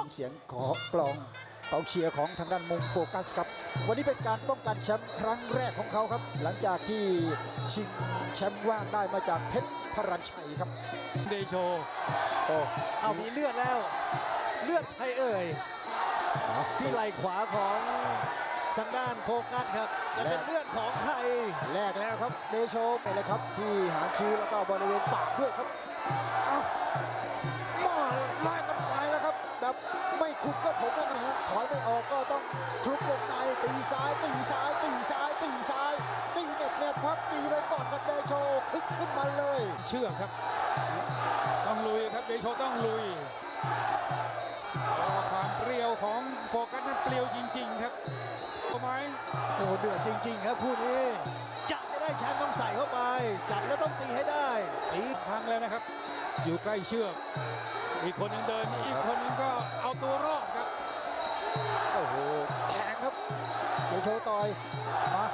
ยินเสียงขอกลองกองเชียร์ของทางด้านมุมโฟกัสครับ วันนี้เป็นการป้องกันแชมป์ครั้งแรกของเขาครับ หลังจากที่ชิงแชมป์ว่างได้มาจากเพชรพรัญชัยครับ เดโชโอ้เอามีเลือดแล้ว เลือดใครเอ่ยที่ไหล่ขวาของทางด้านโฟกัสครับจะเป็นเลือดของใครแรกแล้วครับเดโชไปเลยครับ ที่หางคิ้วแล้วก็บริเวณปากด้วยครับเอ้ามาไล่ ซ้ายตีซ้ายตีซ้ายตีซ้ายตีเน็บเน็บพับตีไปก่อนกับเดโชคลิกขึ้นมาเลย เชื่อกครับ ต้องลุยครับเดโชต้องลุยเพราะว่าความเปรี้ยวของโฟกัสนั้นเปรี้ยวจริง ๆ ครับถูกไหมโอ้เดือดจริง ๆ ครับคู่นี้จะจะได้แชมป์ต้องใส่เข้าไปจัดแล้วต้องตีให้ได้ตีพังแล้วนะครับ อยู่ใกล้เชือก อีกคนหนึงเดิน อีกคนหนึงก็เอาตัวรอดครับ โชต่อยมา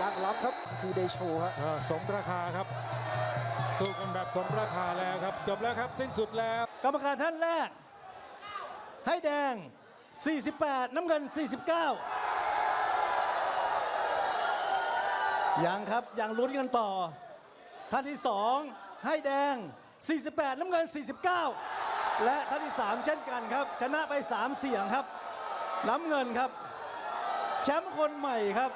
ดังล้ำครับคือเดโชฮะก็สมราคาครับ สู้กันแบบสมราคาแล้วครับ จบแล้วครับสิ้นสุดแล้ว กรรมการท่านแรก ให้แดง 48 น้ำเงิน 49 ยังครับยังลุ้นกันต่อ ท่านที่ 2 ให้แดง 48 น้ำเงิน 49 และท่านที่ 3 เช่นกันครับ ชนะไป 3 เสียงครับ น้ำเงินครับ แชมป์คนใหม่ครับ